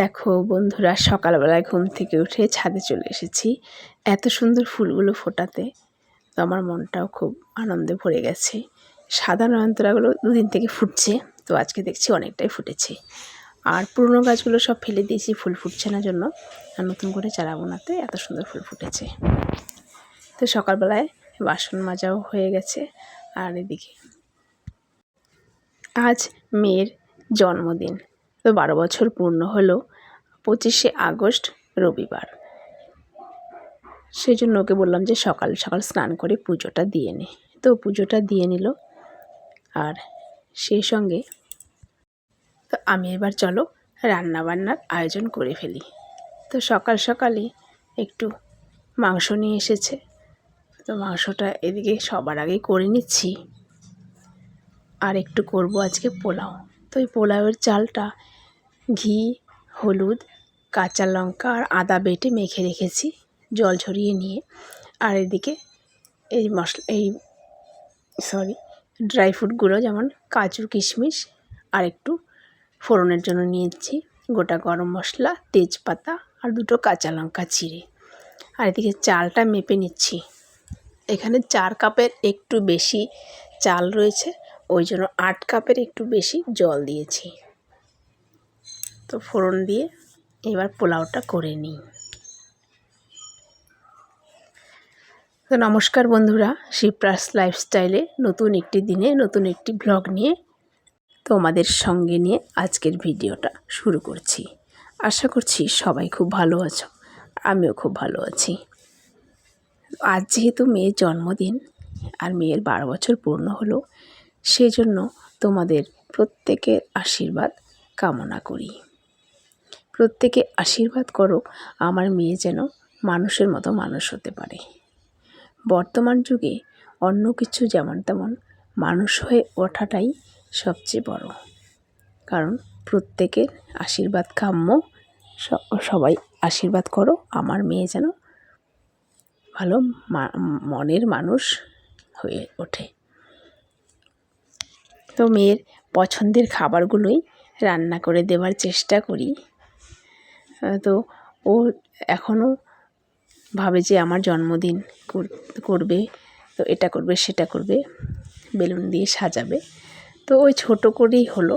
দেখো বন্ধুরা, সকালবেলায় ঘুম থেকে উঠে ছাদে চলে এসেছি। এত সুন্দর ফুলগুলো ফোটাতে তো আমার মনটাও খুব আনন্দে ভরে গেছে। সাদা নয়নতারাগুলো দুদিন থেকে ফুটছে, তো আজকে দেখছি অনেকটাই ফুটেছে। আর পুরনো গাছগুলো সব ফেলে দিয়েছি, ফুল ফুটছে না জন্য। আর নতুন করে চারা বোনাতে এত সুন্দর ফুল ফুটেছে। তো সকালবেলায় বাসন মাজাও হয়ে গেছে, আর এদিকে আজ মেয়ের জন্মদিন। তো বারো বছর পূর্ণ হলো পঁচিশে আগস্ট, রবিবার। সেই জন্য ওকে বললাম যে সকাল সকাল স্নান করে পুজোটা দিয়ে নে। তো পুজোটা দিয়ে নিল আর সেই সঙ্গে তো আমি এবার চলো রান্না বান্নার আয়োজন করে ফেলি। তো সকাল সকালে একটু মাংস নিয়ে এসেছে। তো মাংসটা এদিকে সবার আগেই করে নিচ্ছি। আর একটু করব আজকে পোলাও। তো এই পোলাওয়ের চালটা ঘি, হলুদ, কাঁচা লঙ্কা আর আদা বেটে মেখে রেখেছি জল ঝরিয়ে নিয়ে। আর এদিকে এই মশলা, এই সরি, ড্রাই ফ্রুটগুলো যেমন কাজু, কিশমিশ আর একটু ফোড়নের জন্য নিয়েছি। গোটা গরম মশলা, তেজপাতা আর দুটো কাঁচা লঙ্কা চিড়ে আর এদিকে চালটা মেপে নিচ্ছি। এখানে চার কাপের একটু বেশি চাল রয়েছে, ওই জন্য আট কাপের একটু বেশি জল দিয়েছি। তো ফোড়ন দিয়ে এবার পোলাওটা করে নিই। তো নমস্কার বন্ধুরা শিপ্রাস লাইফস্টাইলে নতুন একটি দিনে নতুন একটি ব্লগ নিয়ে তোমাদের সঙ্গে নিয়ে আজকের ভিডিওটা শুরু করছি। আশা করছি সবাই খুব ভালো আছো, আমিও খুব ভালো আছি। আজ যেহেতু মেয়ের জন্মদিন আর মেয়ের বারো বছর পূর্ণ হলো সেই জন্য তোমাদের প্রত্যেকের আশীর্বাদ কামনা করি। প্রত্যেকে আশীর্বাদ করো, আমার মেয়ে যেন মানুষের মতো মানুষ হতে পারে। বর্তমান যুগে অন্য কিছু যেমন তেমন মানুষ হয়ে ওঠাটাই সবচেয়ে বড়। কারণ প্রত্যেকের আশীর্বাদ কাম্য। সবাই আশীর্বাদ করো, আমার মেয়ে যেন ভালো মনের মানুষ হয়ে ওঠে। তো মেয়ের পছন্দের খাবারগুলোই রান্না করে দেওয়ার চেষ্টা করি। তো ও এখনও ভাবে যে আমার জন্মদিন করবে, তো এটা করবে, সেটা করবে, বেলুন দিয়ে সাজাবে। তো ওই ছোটো করেই হলো।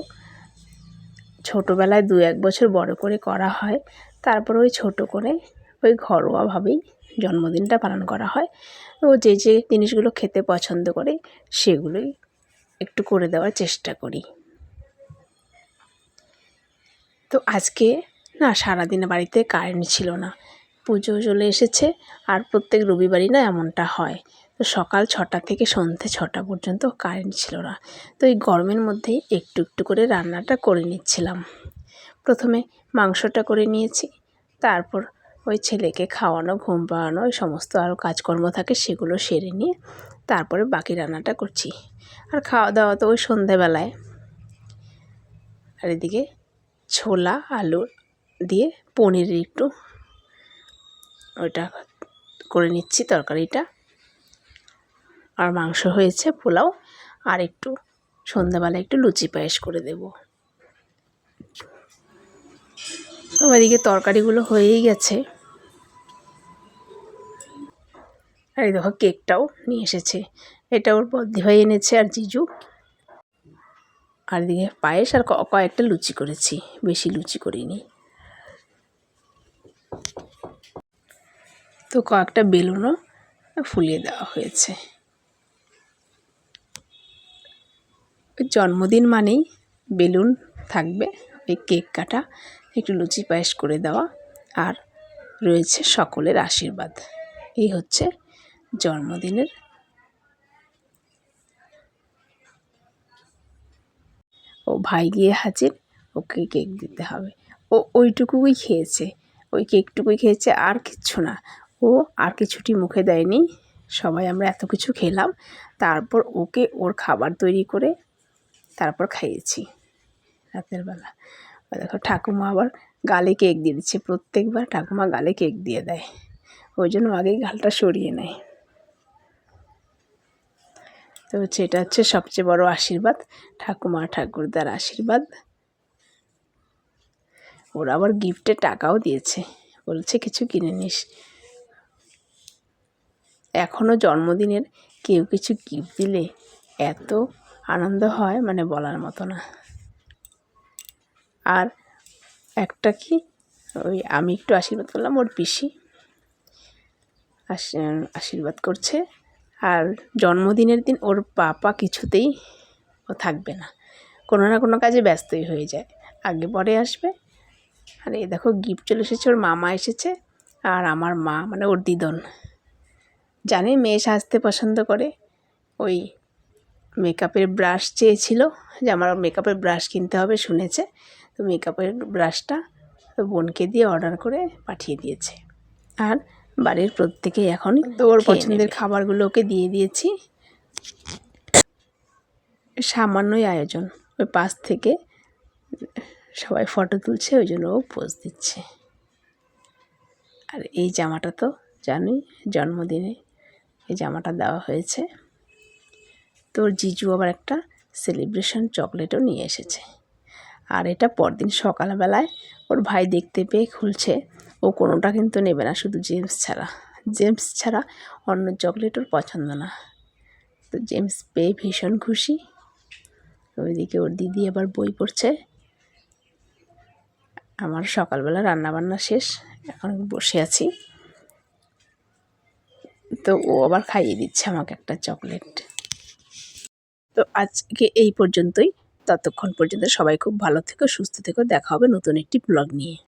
ছোটোবেলায় দু এক বছর বড় করে করা হয়, তারপর ওই ছোটো করে ওই ঘরোয়াভাবেই জন্মদিনটা পালন করা হয়। ও যে যে জিনিসগুলো খেতে পছন্দ করে, সেগুলোই একটু করে দেওয়ার চেষ্টা করি। তো আজকে না সারাদিনে বাড়িতে কারেন্ট ছিল না। পুজো চলে এসেছে আর প্রত্যেক রবিবারই না এমনটা হয়। তো সকাল ছটা থেকে সন্ধ্যে ছটা পর্যন্ত কারেন্ট ছিল না। তো এই গরমের মধ্যেই একটু একটু করে রান্নাটা করে নিচ্ছিলাম। প্রথমে মাংসটা করে নিয়েছি, তারপর ওই ছেলেকে খাওয়ানো, ঘুম পাড়ানো ওই সমস্ত আরও কাজকর্ম থাকে সেগুলো সেরে নিয়ে তারপরে বাকি রান্নাটা করছি। আর খাওয়া দাওয়া তো ওই সন্ধেবেলায়। আর এদিকে ছোলা আলু দিয়ে পনির একটু ওইটা করে নিচ্ছি তরকারিটা। আর মাংস হয়েছে, পোলাও, আর একটু সন্ধ্যাবেলা একটু লুচি পায়েস করে দেব। তো ওইদিকে তরকারিগুলো হয়েই গেছে। আর এই দেখো কেকটাও নিয়ে এসেছে। এটা ওর হয়ে এনেছে আর জিজু। আর এদিকে পায়েস আর কয়েকটা লুচি করেছি, বেশি লুচি করিনি। তো কয়েকটা বেলুনও ফুলিয়ে দেওয়া হয়েছে। জন্মদিন মানেই বেলুন থাকবে, ওই কেক কাটা, একটু লুচি পায়েস করে দেওয়া, আর রয়েছে সকলের আশীর্বাদ। এই হচ্ছে জন্মদিনের ও ভাই গিয়ে হাজির, ওকে কেক দিতে হবে। ও ওইটুকুই খেয়েছে। ওই কেকটুকুই খেয়েছে, আর কিচ্ছু না। ও আর কিছুটি মুখে দেয়নি। সবাই আমরা এত কিছু খেলাম। তারপর ওকে ওর খাবার তৈরি করে তারপর খাইয়েছি রাতের বেলা। দেখো, ঠাকুমা আবার গালে কেক দিয়ে দিচ্ছে। প্রত্যেকবার ঠাকুমা গালে কেক দিয়ে দেয়। ওই জন্য আগেই গালটা সরিয়ে নেয়। তো হচ্ছে, এটা হচ্ছে সবচেয়ে বড় আশীর্বাদ, ঠাকুমা ঠাকুরদার আশীর্বাদ। ওরা আবার গিফটে টাকাও দিয়েছে। বলছে, কিছু কিনে নিস। এখনও জন্মদিনের কেউ কিছু গিফট দিলে এত আনন্দ হয় মানে বলার মতো না। আর একটা কি? ওই আমি একটু আশীর্বাদ করলাম, ওর পিসি আশ- আশীর্বাদ করছে। আর জন্মদিনের দিন ওর পাপা কিছুতেই ও থাকবে না। কোনো না কোনো কাজে ব্যস্তই হয়ে যায়। আগে পরে আসবে আর এই দেখো গিফট চলে এসেছে ওর মামা এসেছে আর আমার মা মানে ওর দিদন। জানে মেয়ে সাজতে পছন্দ করে। ওই মেকআপের ব্রাশ চেয়েছিল যে আমার মেকআপের ব্রাশ কিনতে হবে শুনেছে। তো মেকআপের ব্রাশটা তো বোনকে দিয়ে অর্ডার করে পাঠিয়ে দিয়েছে। আর বাড়ির প্রত্যেকেই এখন তো ওর পছন্দের খাবারগুলো ওকে দিয়ে দিয়েছি। সামান্যই আয়োজন। ওই পাশ থেকে সবাই ফটো তুলছে ওই জন্য ও পোজ দিচ্ছে। আর এই জামাটা তো জানি জন্মদিনে এই জামাটা দেওয়া হয়েছে। তোর জিজু আবার একটা সেলিব্রেশন চকলেটও নিয়ে এসেছে। আর এটা পরদিন সকালবেলায় ওর ভাই দেখতে পেয়ে খুলছে, ও কোনোটা কিন্তু নেবে না, শুধু জেমস ছাড়া। জেমস ছাড়া অন্য চকলেট ওর পছন্দ না। তো জেমস পেয়ে ভীষণ খুশি। ওইদিকে ওর দিদি আবার বই পড়ছে আমার সকালবেলা রান্নাবান্না শেষ, এখন বসে আছি। তো ও আবার খাইয়ে দিচ্ছে আমাকে একটা চকলেট। তো আজকে এই পর্যন্তই। ততক্ষণ পর্যন্ত সবাই খুব ভালো থেকো, সুস্থ থেকো। দেখা হবে নতুন একটি ব্লগ নিয়ে।